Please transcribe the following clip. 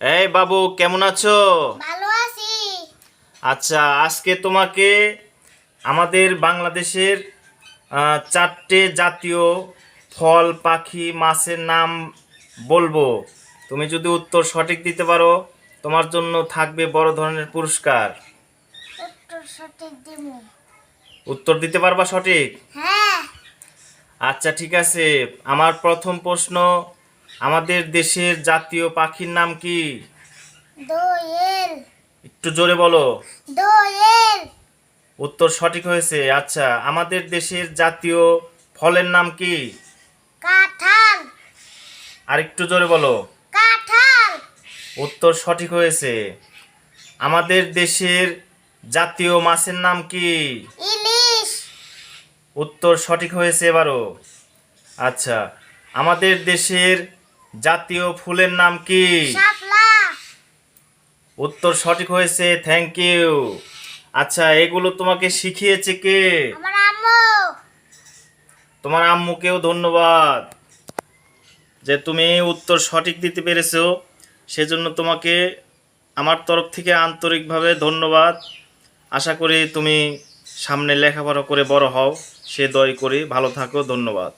এই বাবু কেমন আছো? ভালো আছি। আচ্ছা আজকে তোমাকে আমাদের বাংলাদেশের চারটে জাতীয় ফল পাখি মাছের নাম বলব। তুমি যদি উত্তর সঠিক দিতে পারো তোমার জন্য থাকবে বড় ধরনের পুরস্কার। উত্তর সঠিক দিমু উত্তর দিতে পারবা সঠিক? হ্যাঁ। আচ্ছা ঠিক আছে। আমার প্রথম প্রশ্ন আমাদের দেশের জাতীয় পাখির নাম কি? দোয়েল। একটু জোরে বলো। দোয়েল। উত্তর সঠিক হয়েছে। আচ্ছা আমাদের দেশের জাতীয় ফলের নাম কি? কাঁঠাল। আর একটু জোরে বলো। কাঁঠাল। উত্তর সঠিক হয়েছে। আমাদের দেশের জাতীয় মাছের নাম কি? ইলিশ। উত্তর সঠিক হয়েছে এবারও। আচ্ছা আমাদের দেশের জাতীয় ফুলের নাম কি? উত্তর সঠিক হয়েছে থ্যাংক ইউ আচ্ছা এগুলো তোমাকে শিখিয়েছে কে? তোমার আম্মুকেও ধন্যবাদ। যে তুমি উত্তর সঠিক দিতে পেরেছ সেজন্য তোমাকে আমার তরফ থেকে আন্তরিকভাবে ধন্যবাদ। আশা করি তুমি সামনে লেখাপড়া করে বড় হও সে দয় করি ভালো থাকো ধন্যবাদ।